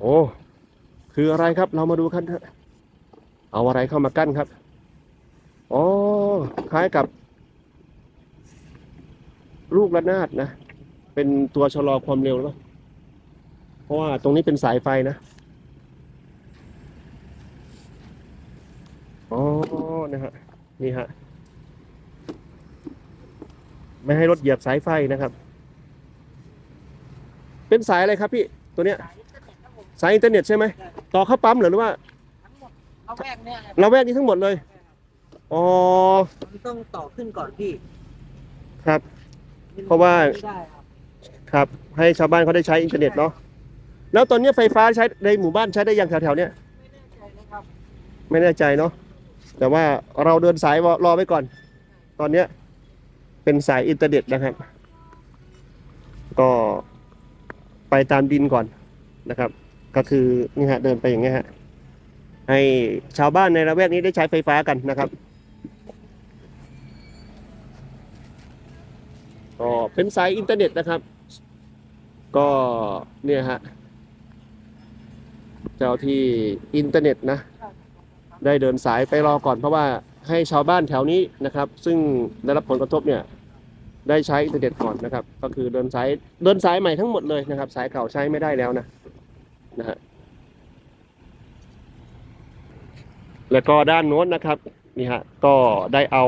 โอ้คืออะไรครับ เรามาดูกันเอาอะไรเข้ามากั้นครับอ๋อคล้ายกับ ลูกระนาดนะ เป็นตัวชะลอความเร็วหรือเปล่าเพราะว่าตรงนี้เป็นสายไฟนะอ๋อนะฮะนี่ฮะไม่ให้รถเหยียบสายไฟนะครับ เป็นสายอะไรครับพี่ ตัวเนี้ย สายอินเทอร์เน็ตครับผมสายอินเทอร์เน็ตใช่ไหมต่อเข้าปั๊มเหรอหรือว่าทั้งหมดเอาแวกเนี่ยแหละเราแวกนี้ทั้งหมดเลยอ๋อมันต้องต่อขึ้นก่อนพี่ครับ เพราะว่า ไม่ได้ครับครับ ให้ชาวบ้านเขาได้ใช้อินเทอร์เน็ตเนาะแล้วตอนนี้ไฟฟ้าใช้ในหมู่บ้านใช้ได้ยังแถวๆเนี้ยไม่แน่ใจนะครับไม่แน่ใจเนาะแต่ว่าเราเดินสายรอไว้ก่อน ตอนเนี้ยเป็นสายอินเทอร์เน็ตนะครับ ก็ไปตามดินก่อนนะครับ ก็คือนี่ฮะเดินไปอย่างเงี้ยฮะให้ชาวบ้านในละแวกนี้ได้ใช้ไฟฟ้ากันนะครับก็เป็นสายอินเทอร์เน็ตนะครับ ก็เนี่ยฮะเจ้าที่อินเทอร์เน็ตนะ ได้เดินสายไปรอก่อนเพราะว่าให้ชาวบ้านแถวนี้นะครับ ซึ่งได้รับผลกระทบเนี่ยได้ใช้อินเทอร์เน็ตก่อนนะครับ ก็คือเดินสายเดินสายใหม่ทั้งหมดเลยนะครับ สายเก่าใช้ไม่ได้แล้วนะ นะฮะแล้วก็ด้านโน้นนะครับนี่ฮะก็ได้เอา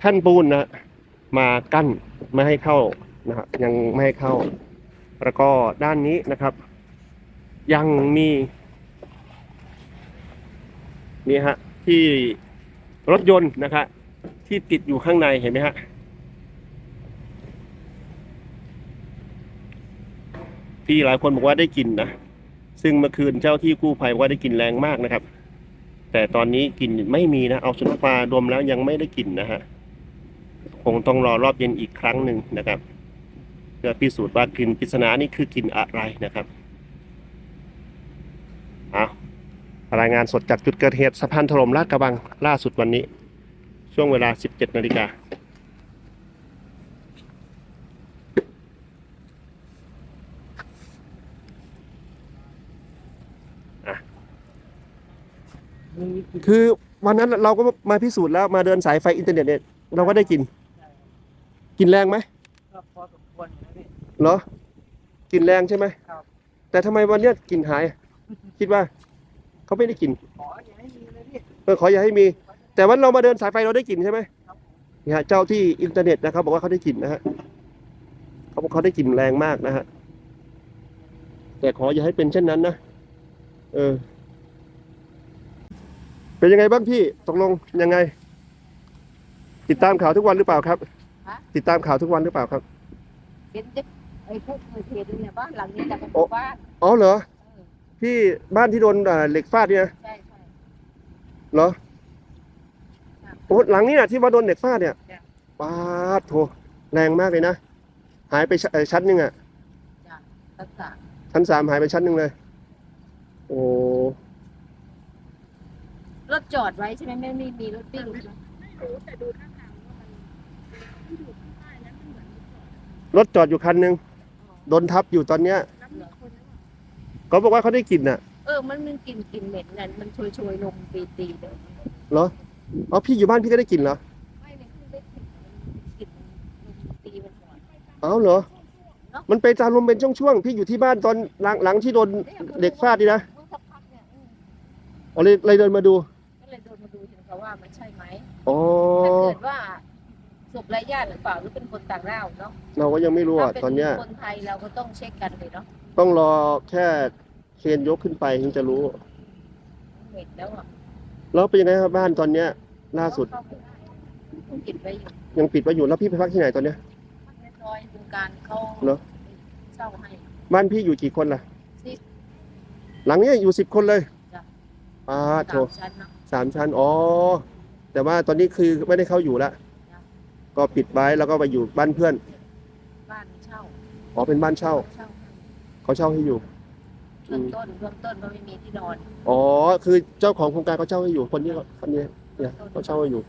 แท่านปูนนะมากั้นไม่ให้เข้านะฮะยังไม่ให้เข้า แล้วก็ด้านนี้นะครับ ยังมีนี่ฮะที่รถยนต์นะครับที่ติดอยู่ข้างในเห็นไหมฮะที่หลายคนบอกว่าได้กินนะ ซึ่งเมื่อคืนเจ้าที่กู้ภัยว่าได้กลิ่นแรงมากนะครับ แต่ตอนนี้กลิ่นไม่มีนะ เอาสุนัขมาดมแล้วยังไม่ได้กลิ่นนะฮะ คงต้องรอรอบเย็นอีกครั้งหนึ่งนะครับ เพื่อพิสูจน์ว่ากลิ่นปริศนานี่คือกลิ่นอะไรนะครับเอารายงานสดจากจุดเกิดเหตุสะพานถล่มลาดกระบังล่าสุดวันนี้ ช่วงเวลา 17นาฬิกา มันมีกี่ คือวันนั้นเราก็มาพิสูจน์แล้วมาเดินสายไฟอินเทอร์เน็ตเนี่ยเราก็ได้กิน กินแรงไหมก็พอสมควรอยู่นะพี่ เหรอ กินแรงใช่ไหมครับ แต่ทำไมวันเนี้ยกลินหาย คิดว่า เขาไม่ได้กิน ขออย่าให้มีเลยพี่ เออขออย่าให้มี แต่วันเรามาเดินสายไฟเราได้กลินใช่ไหมครับนี่ฮะเจ้าที่อินเทอร์เน็ตนะครับบอกว่าเขาได้กลินนะฮะเขาบอกเขาได้กลินแรงมากนะฮะแต่ขออย่าให้เป็นเช่นนั้นนะเออ เป็นยังไงบ้างพี่ตกลงยังไง ติดตามข่าวทุกวันหรือเปล่าครับ ฮะ ติดตามข่าวทุกวันหรือเปล่าครับ เห็นจะไอ้พวกเกิดเหตุเนี่ยบ้านหลังนี้แต่เป็นหมู่บ้านอ๋อเหรอเออพี่บ้านที่โดนเอ่อเหล็กฟาดเนี่ยนะใช่ใช่ เหรอโอ้หลังนี้น่ะที่ว่าโดนเหล็กฟาดเนี่ยจ้ะป้าดโถแรงมากเลยนะหายไปชเอ่อชั้นหนึ่งอะรักษาชั้นสามหายไปชั้นหนึ่งเลย โอ้ รถจอดไว้ใช่ไหมไม่ไม่มีรถวิ่งใช่ไหมรถจอดอยู่คันหนึ่งโดนทับอยู่ตอนเนี้ยเขาบอกว่าเขาได้กลิ่นอะเออ มันมันกลิ่นกลิ่นเหม็นนั่นมันโชยโชยๆลมตีตีๆเดี๋ยวเหรออ๋อพี่อยู่บ้านพี่ก็ได้กลิ่นเหรอไม่เนี่ยเพิ่งได้กลิ่นมันกลิ่นลมตีมันก่อน อ้าวเหรอเนอะมันไปตามลมเป็นช่วงๆพี่อยู่ที่บ้านตอนหลังหลังที่โดนเด็กฟาดนี่นะ เมื่อสักพักเนี่ยอืมอ๋อเลยเลยเดินมาดู ก็เลยโดนมาดูถึงเขาว่ามันใช่ไหมอ๋อถ้าเกิดว่าศพไร้ญาติหรือเปล่าหรือเป็นคนต่างด้าวเนาะเราก็ยังไม่รู้อะถ้าตอนเนี้ยเป็นคนไทยเราก็ต้องเช็คกันเลยเนาะต้องรอแค่เคนยกขึ้นไปถึงจะรู้ เหม็นแล้วอะแล้วเป็นยังไงครับบ้านตอนเนี้ย ล่าสุดเข้าไม่ได้ต้องกินไปอยู่ยังปิดไว้อยู่แล้วพี่ไปพักที่ไหนตอนเนี้ยพักในซอยบึงการเขาเหรอ เช่าให้บ้านพี่อยู่กี่คนล่ะสิบหลังเนี้ยอยู่สิบคนเลย จ้ะอ่าโถสามชั้นเนาะสามชั้น อ๋อ แต่ว่าตอนนี้คือไม่ได้เข้าอยู่ละจ้ะก็ปิดไว้แล้วก็ไปอยู่บ้านเพื่อน บ้านเช่าอ๋อเป็นบ้านเช่า เช่าเขาเช่าให้อยู่ เบื้องต้นเบื้องต้นก็ไม่มีที่นอนอ๋อ คือเจ้าของโครงการเขาเช่าให้อยู่คนนี้เขาคนนี้เนี่ยเขาเช่าให้อยู่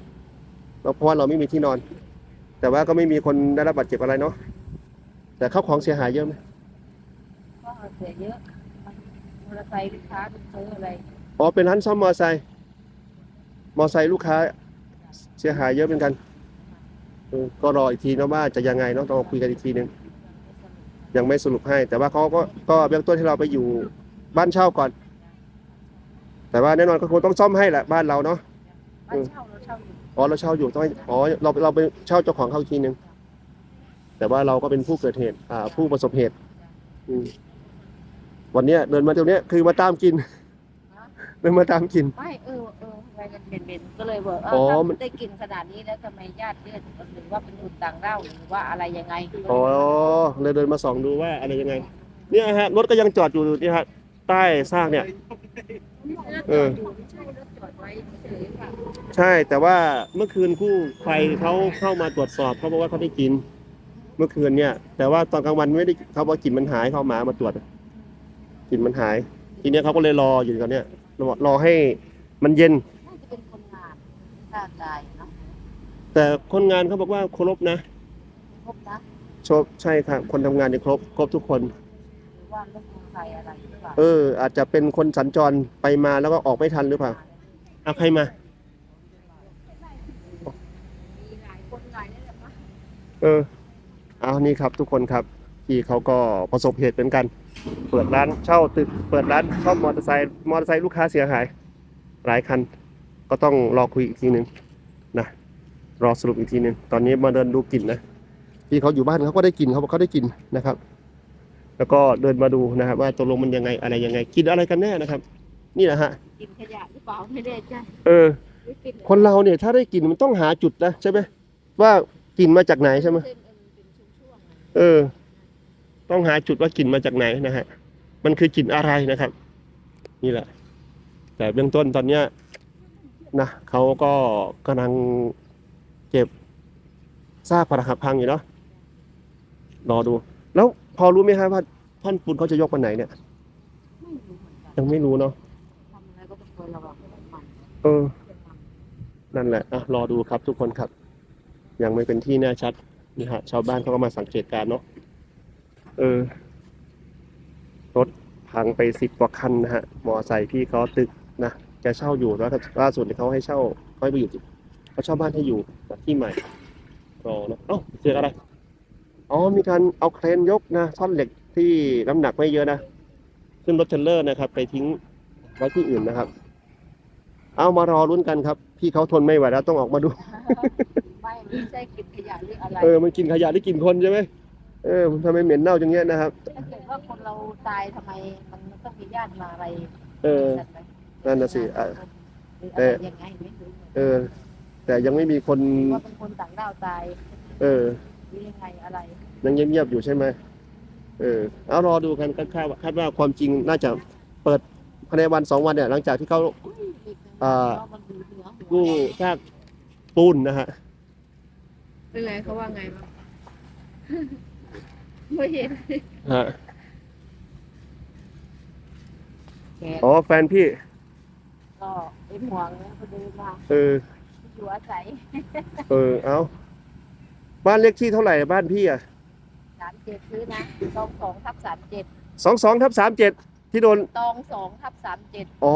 แล้วเพราะว่าเราไม่มีที่นอน แต่ว่าก็ไม่มีคนได้รับบาดเจ็บอะไรเนาะแต่ข้าวของเสียหายเยอะไหมก็เสียเยอะมอเตอร์ไซค์ลูกค้าเป็นซื้ออะไรอ๋อเป็นร้านซ่อมมอไซค์ มอไซค์ลูกค้าเสียหายเยอะเหมือนกันเออก็รออีกทีเนาะว่าจะยังไงเนาะต้องคุยกันอีกทีหนึ่งยังไม่สรุปให้ แต่ว่าเขาก็ก็เบื้องต้นให้เราไปอยู่บ้านเช่าก่อน แต่ว่าแน่นอนก็คงต้องซ่อมให้แหละบ้านเราเนาะบ้านเช่าเราเช่าอยู่อ๋อเราเช่าอยู่ต้องให้อ๋อเราเราไปเช่าเจ้าของเขาอีกทีหนึ่งแต่ว่าเราก็เป็นผู้เกิดเหตุ อ่า ผู้ประสบเหตุอืมวันเนี้ยเดินมาตรงเนี้ยคือมาตามกิน เดินมาตามกินไม่เออเอออะไรกันเป็นเป็นก็เลยบอกเออ๋ออมันถ้าได้กินขนาดนี้แล้วทำไมญาติเลือดหรือว่าเป็นคนต่างด้าวหรือว่าอะไรยังไงอ๋อเลยเดินมาส่องดูว่าอะไรยังไง เนี่ยฮะรถก็ยังจอดอยู่นี่ฮะใต้ซากเนี่ย เออ ใช่รถจอดไว้เฉยๆค่ะใช่แต่ว่าเมื่อคืนกู้ภัยเขาเข้ามาตรวจสอบเขาบอกว่าเขาได้กิน เมื่อคืนเนี่ย แต่ว่าตอนกลางวันไม่ได้เขาบอกกลิ่นมันหายเขาเอาหมามาตรวจกลิ่นมันหาย ทีเนี้ยเขาก็เลยรออยู่ตอนเนี้ย รอรอให้มันเย็น น่าจะเป็นคนงานร่างกายเนาะแต่คนงานเขาบอกว่าเคารพนะครบนะชบใช่ครับคนทำงานเนี่ยครบครบทุกคน หรือว่ารถมอเตอร์ไซค์อะไรหรือเปล่าเออ อาจจะเป็นคนสัญจรไปมาแล้วก็ออกไม่ทันหรือเปล่าเอาใครมา มีหลายคนหลายนี่แหละมั้งเออเอานี่ครับทุกคนครับพี่เขาก็ประสบเหตุเหมือนกัน เปิดร้านเช่าตึก เปิดร้านซ่อมมอเตอร์ไซค์มอเตอร์ไซค์ลูกค้าเสียหาย หลายคัน ก็ต้องรอคุยอีกทีหนึ่งนะรอสรุปอีกทีหนึ่งตอนนี้มาเดินดูกลิ่นนะพี่เขาอยู่บ้านเขาก็ได้กลิ่นเขาบอกเขาได้กลิ่นนะครับ แล้วก็เดินมาดูนะครับ ว่าตกลงมันยังไงอะไรยังไง กินอะไรกันแน่นะครับ นี่แหละฮะกินขยะหรือเปล่าไม่แน่ใจเออหรือกินคนเราเนี่ยถ้าได้กลิ่นมันต้องหาจุดนะใช่ไหมว่า กลิ่นมาจากไหนใช่ไหมเส้นเอ็นเป็นช่วงๆอะเออ ต้องหาจุดว่ากลิ่นมาจากไหนนะฮะ มันคือกลิ่นอะไรนะครับ นี่แหละ แต่เบื้องต้นตอนเนี้ยนะเขาก็กำลังเก็บซากปรักหักพังอยู่เนาะรอดู แล้วพอรู้ไหมครับว่าท่านปุณเขาจะยกวันไหนเนี่ย ยังไม่รู้เนาะทำอะไรก็ต้องคอยระวังมันเออ นั่นแหละอะรอดูครับทุกคนครับ ยังไม่เป็นที่แน่ชัดนี่ฮะชาวบ้านเขาก็มาสังเกตการเนาะ เออ รถพังไปสิบกว่าคันนะฮะ มอไซค์พี่เขาตึกนะแกเช่าอยู่แล้วล่าสุดเนี่ยเขาให้เช่าเขาให้ไปอยู่เขาเช่าบ้านให้อยู่ที่ใหม่รอเนอะเอ้าเจออะไรอ๋อมีการเอาเครนยกนะท่อนเหล็กที่น้ำหนักไม่เยอะนะขึ้นรถเทรลเลอร์นะครับ ไปทิ้งไว้ที่อื่นนะครับ เอามารอลุ้นกันครับ พี่เขาทนไม่ไหวแล้วต้องออกมาดู ไม่ไม่ใช่กินขยะหรืออะไร เออ มันกินขยะหรือกินคนใช่ไหม เออมันทำไมเหม็นเน่าจังเงี้ยนะครับ ถ้าเกิดว่าคนเราตายทำไมมันต้องมีญาติมาอะไรเออ กันไหมนั่นน่ะสิอะ หรืออะไรยังไงไม่รู้เออ แต่ยังไม่มีคน ว่าเป็นคนต่างด้าวตายเออ หรือยังไงอะไร ยังเงียบๆอยู่ใช่ไหมเออ เอารอดูกันคาดว่าคาดว่าความจริงน่าจะเปิดภายในวันสองวันเนี่ย หลังจากที่เขา อ่ามันดูเนื้อหัวกู้ซากปูนนะฮะ เป็นไงเขาว่าไงบ้าง ไม่เห็นฮะแกอ๋อแฟนพี่ ก็เป็นห่วงนะเขาเดินมาเออ อยู่อาศัยเออ เอาบ้านเลขที่เท่าไหร่บ้านพี่อะสามเจ็ดซื้อนะตองสองทับสามเจ็ดสองสองทับสามเจ็ดที่โดน ตองสองทับสามเจ็ดอ๋อ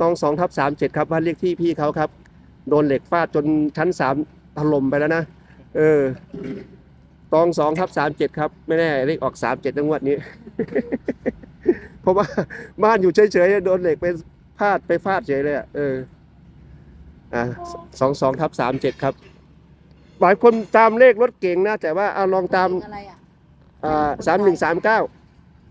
ตองสองทับสามเจ็ดครับบ้านเลขที่พี่เขาครับ โดนเหล็กฟาดจนชั้นสามถล่มไปแล้วนะ เออ ตองสองทับสามเจ็ดครับ ไม่แน่เลขออกสามเจ็ดงวดนี้ เพราะว่าบ้านอยู่เฉยๆโดนเหล็กไปพาดไปฟาดเฉยเลยอะเอออ่าสองสองทับสามเจ็ดครับหลายคนตามเลขรถเก่งนะ แต่ว่าเอาลองตามอะไรอะอ่าสามหนึ่งสามเก้า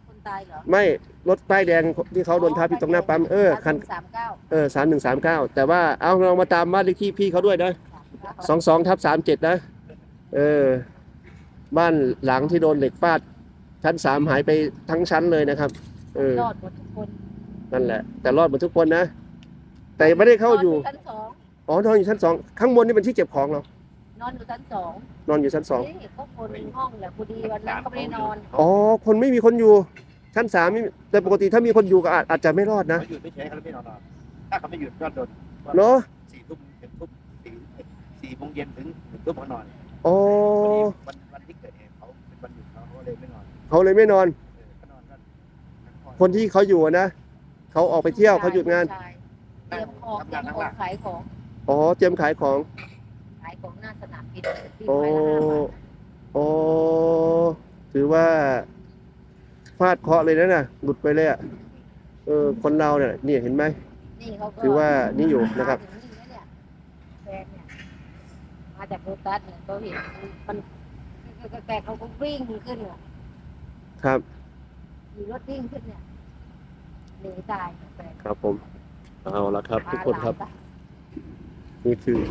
คนตายเหรอไม่รถป้ายแดงที่เขาโดนทับอยู่ตรงหน้าปั๊มเออคันสามเก้าเออสามหนึ่งสามเก้าแต่ว่าเอาเรามาตามบ้านเลขที่พี่เขาด้วยนะสองสองทับสามเจ็ดนะเออ บ้านหลังที่โดนเหล็กฟาด ชั้นสามหายไปทั้งชั้นเลยนะครับ เออรอดหมดทุกคนนั่นแหละ แต่รอดหมดทุกคนนะ แต่ไม่ได้เข้าอยู่นนชั้นสองอ๋อนอนอยู่ชั้นสองข้างบนนี่เป็นที่เก็บของเรานอนอยู่ชั้นสองนอนอยู่ชั้นสองเฮ้ยก็คนห้องแหละพอดีวันนั้นก็ไม่ได้นอนอ๋อคนไม่มีคนอยู่ ชั้นสามไม่มีแต่ปกติถ้ามีคนอยู่ก็อาจอาจจะไม่รอดนะเขาหยุดไม่ใช้เขาไม่นอนนอนถ้าเขาไม่หยุดก็โดนเนาะสี่ทุ่มถึงทุ่มสี่สี่โมงเย็นถึงหนึ่งทุ่มเขานอนอ๋อวันนี้วันวัน ที่เกิดเหตุเขาเป็นวันหยุดเขาเขาเลยไม่นอนเขาเลยไม่นอน เออเขานอนก็พักผ่อนคนที่เขาอยู่อะนะเขาออกไปเที่ยวเขาหยุดงานใช่เตรียมของเตรียมของขายของ อ๋อเตรียมขายของขายของหน้าสนามบินที่โอ้ไม้ละห้าบาทโอ้ถือว่าฟาดเคราะห์เลยนะน่ะหลุดไปเลยอะเออคนเราเนี่ยนี่เห็นไหม นี่เขาก็ถือว่านี่อยู่นะครับ มาถึงนี่แล้วเนี่ยแฟนเนี่ยมาจากโรตัสเนี่ยเขาเห็นมัน แต่เขาก็วิ่งขึ้นอะครับ มีรถวิ่งขึ้นเนี่ยหนีตายแฟนครับผม เอาละครับ ทุกคนครับพาหลาไปนี่คือ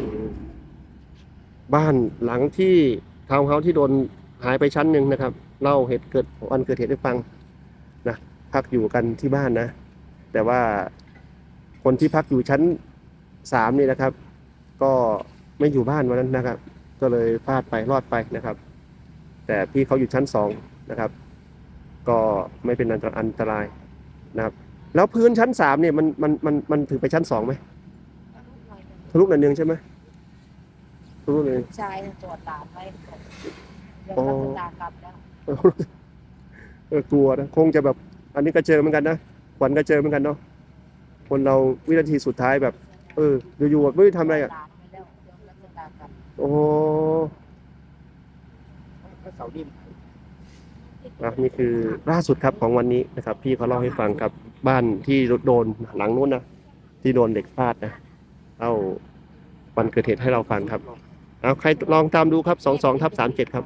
บ้านหลังที่ทาวน์เฮาส์ที่โดนหายไปชั้นหนึ่งนะครับเล่าเหตุเกิดวันเกิดเหตุให้ฟังนะพักอยู่กันที่บ้านนะ แต่ว่าคนที่พักอยู่ชั้นสามนี่นะครับ ก็ไม่อยู่บ้านวันนั้นนะครับ ก็เลยพลาดไปรอดไปนะครับ แต่พี่เขาอยู่ชั้นสองนะครับ ก็ไม่เป็นอันตอันตรายนะครับ แล้วพื้นชั้นสามเนี่ยมันมันมันมันถึงไปชั้นสองไหมทะลุหน่อยนึงใช่ไหมทะลุหน่อยนึงชายตรวจตามไว้เดี๋ยวอ๋อรัชดากลับแล้วเออกลัวนะคงจะแบบ อันนี้ก็เจอเหมือนกันนะขวัญก็เจอเหมือนกันเนาะคนเราวินาทีสุดท้ายแบบ เอออยู่ๆแบบไม่รู้ทำอะไรอะหลานไปแล้วเดี๋ยวรัชดากลับโอ้ พระเสาดินอะนี่คือล่าสุดครับของวันนี้นะครับ พี่เขาเล่าให้ฟังครับบ้านที่โดนหลังนู้นนะที่โดนเด็กฟาดนะเล่าวันเกิดเหตุให้เราฟังครับเอาใครลองตามดูครับสองสองทับสามเจ็ดครับ